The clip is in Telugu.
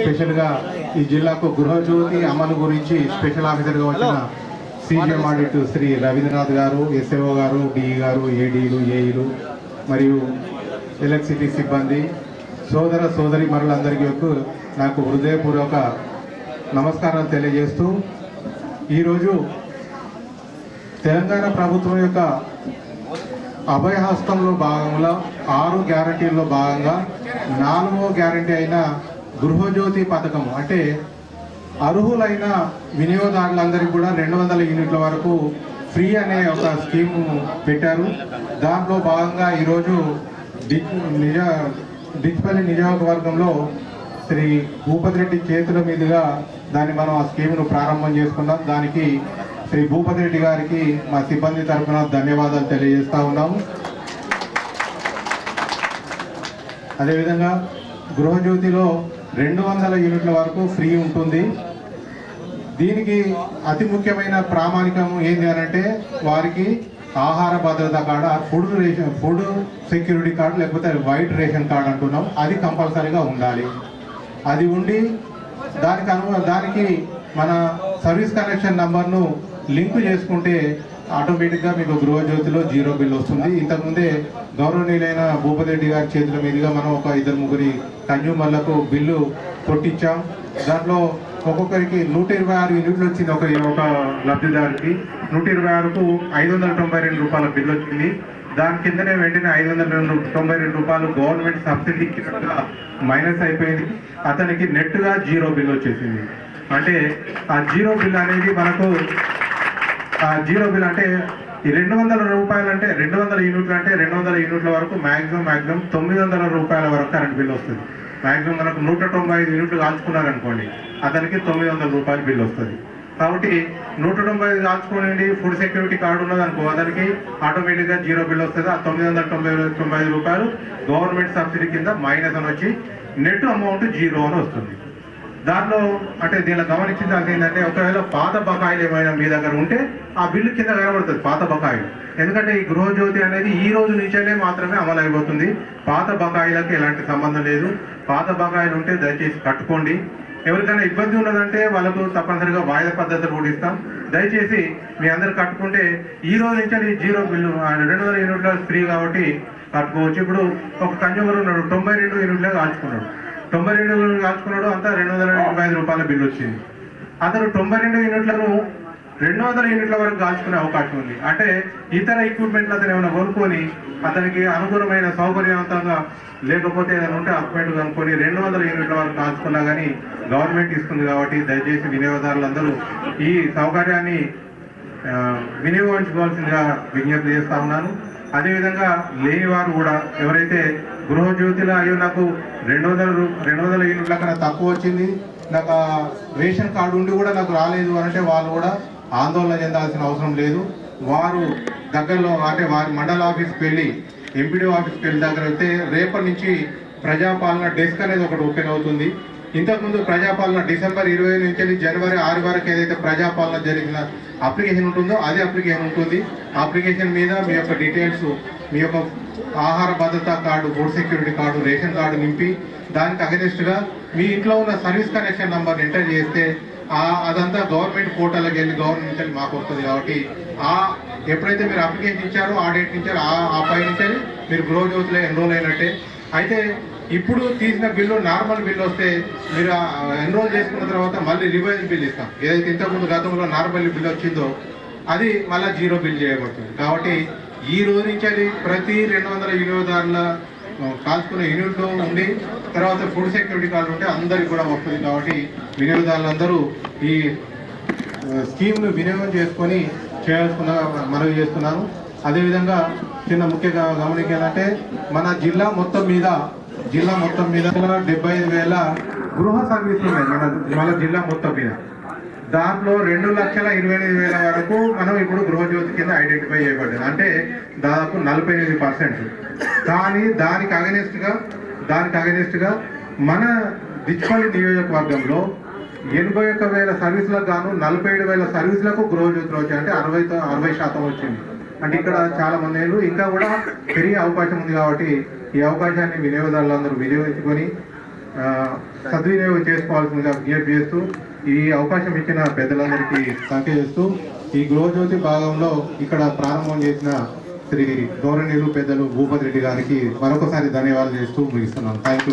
స్పెషల్గా ఈ జిల్లాకు గృహజ్యోతి అమలు గురించి స్పెషల్ ఆఫీసర్గా వచ్చిన సీజీఎం ఆడిట్ శ్రీ రవీంద్రనాథ్ గారు ఎస్ఏఓ గారు డిఈ గారు ఏడీలు ఏఈలు మరియు ఎలక్ట్రిసిటీ సిబ్బంది సోదర సోదరి మరులందరికీ నాకు హృదయపూర్వక నమస్కారాలు తెలియజేస్తూ ఈరోజు తెలంగాణ ప్రభుత్వం యొక్క అభయహస్తంలో భాగంగా ఆరు గ్యారంటీల్లో భాగంగా నాలుగో గ్యారంటీ అయిన గృహజ్యోతి పథకం. అంటే అర్హులైన వినియోగదారులందరికీ కూడా రెండు వందల యూనిట్ల వరకు ఫ్రీ అనే ఒక స్కీమ్ పెట్టారు. దాంట్లో భాగంగా ఈరోజు డి నిజ డిచ్పల్లి నియోజకవర్గంలో శ్రీ భూపతి రెడ్డి చేతుల మీదుగా దాన్ని మనం ఆ స్కీమ్ను ప్రారంభం చేసుకున్నాం దానికి శ్రీ భూపతి రెడ్డి గారికి మా సిబ్బంది తరఫున ధన్యవాదాలు తెలియజేస్తూ ఉన్నాము. అదేవిధంగా గృహజ్యోతిలో రెండు వందల యూనిట్ల వరకు ఫ్రీ ఉంటుంది. దీనికి అతి ముఖ్యమైన ప్రామాణికం ఏంటి అని అంటే వారికి ఆహార భద్రత card food ration food security card లేకపోతే వైట్ రేషన్ కార్డు అంటున్నాం. అది కంపల్సరీగా ఉండాలి. అది ఉండి దానికి అను దానికి మన సర్వీస్ కనెక్షన్ నంబర్ను లింక్ చేసుకుంటే ఆటోమేటిక్గా మీకు గృహజ్యోతిలో జీరో బిల్ వస్తుంది. ఇంతకుముందే గౌరవనీయులైన భూపతిరెడ్డి గారి చేతుల మీదుగా మనం ఒక ఇద్దరు ముగ్గురి కన్జ్యూమర్లకు బిల్లు కొట్టించాం. దాంట్లో ఒక్కొక్కరికి నూట ఇరవై ఆరు యూనిట్లు వచ్చింది ఒక ఒక లబ్ధిదారుకి నూట ఇరవై ఆరుకు ఐదు వందల తొంభై రెండు రూపాయల బిల్లు వచ్చింది. దాని కిందనే వెంటనే ఐదు వందల రెండు తొంభై రెండు రూపాయలు గవర్నమెంట్ సబ్సిడీ కింద మైనస్ అయిపోయింది. అతనికి నెట్గా జీరో బిల్ వచ్చేసింది. అంటే ఆ జీరో బిల్ అనేది మనకు జీరో బిల్ అంటే ఈ రెండు వందల రూపాయలు అంటే రెండు వందల యూనిట్లు అంటే రెండు వందల యూనిట్ల వరకు మాక్సిమం మాక్సిమం తొమ్మిది వందల రూపాయల వరకు కరెంట్ బిల్ వస్తుంది. మాక్సిమం మనకు నూట తొంభై ఐదు యూనిట్లు కాల్చుకున్నారనుకోండి అతనికి తొమ్మిది వందల రూపాయల బిల్ వస్తుంది. కాబట్టి నూట తొంభై ఐదు కాల్చుకోనండి ఫుడ్ సెక్యూరిటీ కార్డు ఉన్నది అనుకో అతనికి ఆటోమేటిక్గా జీరో బిల్ వస్తుంది. ఆ తొమ్మిది వందల తొంభై తొంభై ఐదు రూపాయలు గవర్నమెంట్ సబ్సిడీ కింద మైనస్ అని వచ్చి నెట్ అమౌంట్ జీరో అని వస్తుంది. దానిలో అంటే దీనిలో గమనించాల్సి ఏంటంటే ఒకవేళ పాత బకాయిలు ఏమైనా మీ దగ్గర ఉంటే ఆ బిల్లు కింద కనబడుతుంది పాత బకాయిలు. ఎందుకంటే ఈ గృహజ్యోతి అనేది ఈ రోజు నుంచేనే మాత్రమే అమలు అయిపోతుంది. పాత బకాయిలకు ఎలాంటి సంబంధం లేదు. పాత బకాయిలు ఉంటే దయచేసి కట్టుకోండి. ఎవరికైనా ఇబ్బంది ఉన్నదంటే వాళ్ళకు తప్పనిసరిగా వాయిదా పద్ధతులు కూడా ఇస్తాం. దయచేసి మీ అందరు కట్టుకుంటే ఈ రోజు నుంచి జీరో బిల్లు ఆ రెండు వందల యూనిట్ల ఫ్రీ కాబట్టి కట్టుకోవచ్చు. ఇప్పుడు ఒక కన్జ్యూమర్ ఉన్నాడు తొంభై రెండు యూనిట్లే కాల్చుకున్నాడు. తొంభై రెండు కాల్చుకున్నాడు అంతా రెండు వందల ఎనభై ఐదు రూపాయల బిల్లు వచ్చింది. అతను తొంభై రెండు యూనిట్లను రెండు వందల యూనిట్ల వరకు కాల్చుకునే అవకాశం ఉంది. అంటే ఇతర ఎక్విప్మెంట్లు అతను ఏమైనా కొనుక్కొని అతనికి అనుగుణమైన సౌకర్యవంతంగా లేకపోతే ఏదైనా ఉంటే అక్విప్మెంట్ కనుక్కొని రెండు వందల యూనిట్ల వరకు కాల్చుకున్నా కానీ గవర్నమెంట్ ఇస్తుంది కాబట్టి దయచేసి వినియోగదారులందరూ ఈ సౌకర్యాన్ని వినియోగించుకోవాల్సిందిగా విజ్ఞప్తి చేస్తా ఉన్నాను. అదేవిధంగా లేని వారు కూడా ఎవరైతే గృహజ్యోతిలో అయ్యో నాకు రెండు వందల రూ- రెండు వందల యూనిట్ల కన్నా తక్కువ వచ్చింది. నాకు రేషన్ కార్డు ఉండి కూడా నాకు రాలేదు అంటే వాళ్ళు కూడా ఆందోళన చెందాల్సిన అవసరం లేదు. వారు దగ్గరలో అంటే వారి మండల ఆఫీస్కి వెళ్ళి ఎంపీడీ ఆఫీస్కి వెళ్ళి దగ్గర వెళ్తే రేపటి నుంచి ప్రజాపాలన డెస్క్ అనేది ఒకటి ఓపెన్ అవుతుంది. ఇంతకుముందు ప్రజాపాలన డిసెంబర్ ఇరవై నుంచి జనవరి ఆరు వరకు ఏదైతే ప్రజాపాలన జరిగిన అప్లికేషన్ ఉంటుందో అదే అప్లికేషన్ ఉంటుంది. అప్లికేషన్ మీద మీ యొక్క డీటెయిల్స్ మీ యొక్క ఆహార భద్రతా card food security card ration card నింపి దానికి అగెనిస్ట్గా మీ ఇంట్లో ఉన్న సర్వీస్ కనెక్షన్ నంబర్ ఎంటర్ చేస్తే అదంతా గవర్నమెంట్ పోర్టల్కి వెళ్ళి గవర్నమెంట్ నుంచి మాకు వస్తుంది కాబట్టి ఆ ఎప్పుడైతే మీరు అప్లికేషన్ ఇచ్చారో ఆ డేట్ ఇచ్చారో ఆ ఆ పై నుంచి మీరు గృహజ్యోతిలో ఎన్రోల్ అయినట్టే. అయితే ఇప్పుడు తీసిన బిల్లు నార్మల్ బిల్లు వస్తే మీరు ఎన్రోల్ చేసుకున్న తర్వాత మళ్ళీ రివైజ్ బిల్ ఇస్తాం. ఏదైతే ఇంతకుముందు గతంలో నార్మల్ బిల్ వచ్చిందో అది మళ్ళీ జీరో బిల్ చేయబడుతుంది. కాబట్టి ఈ రోజు నుంచి అది ప్రతి రెండు వందల వినియోగదారుల కాల్చుకున్న కాల్చుకునే యూనిట్లో ఉండి తర్వాత ఫుడ్ సెక్యూరిటీ కార్డు ఉంటే అందరికి కూడా వస్తుంది కాబట్టి వినియోగదారులందరూ ఈ స్కీమ్ను వినియోగం చేసుకొని చేయాల్సిన మనవి చేస్తున్నాను. అదేవిధంగా చిన్న ముఖ్యంగా గమనిక ఏంటంటే మన జిల్లా మొత్తం మీద జిల్లా మొత్తం మీద డెబ్బై ఐదు వేల గృహ సర్వీసులు ఉన్నాయి. మన మన జిల్లా మొత్తం మీద. దాంట్లో రెండు లక్షల ఇరవై ఎనిమిది వేల వరకు మనం ఇప్పుడు గృహజ్యోతి కింద ఐడెంటిఫై చేయబడింది అంటే దాదాపు నలభై ఎనిమిది పర్సెంట్ కానీ దానికి అగనెస్ట్గా దానికి అగనిస్ట్గా మన దిచ్పల్లి నియోజకవర్గంలో ఎనభై ఒక్క వేల సర్వీసులకు గాను నలభై ఏడు వేల సర్వీసులకు గృహజ్యోతులు వచ్చాయి అంటే అరవై అరవై శాతం వచ్చింది. అంటే ఇక్కడ చాలా మంది ఇంకా కూడా పెరిగే అవకాశం ఉంది కాబట్టి ఈ అవకాశాన్ని వినియోగదారులందరూ వినియోగించుకొని సద్వినియోగం చేసుకోవాల్సిందిగా విజ్ఞప్తి చేస్తూ ఈ అవకాశం ఇచ్చిన పెద్దలందరికీ సంఖ్య చేస్తూ ఈ గృహజ్యోతి భాగంలో ఇక్కడ ప్రారంభం చేసిన శ్రీ గౌరవనీయులు పెద్దలు భూపతి రెడ్డి గారికి మరొకసారి ధన్యవాదాలు చేస్తూ ముగిస్తున్నాం. Thank you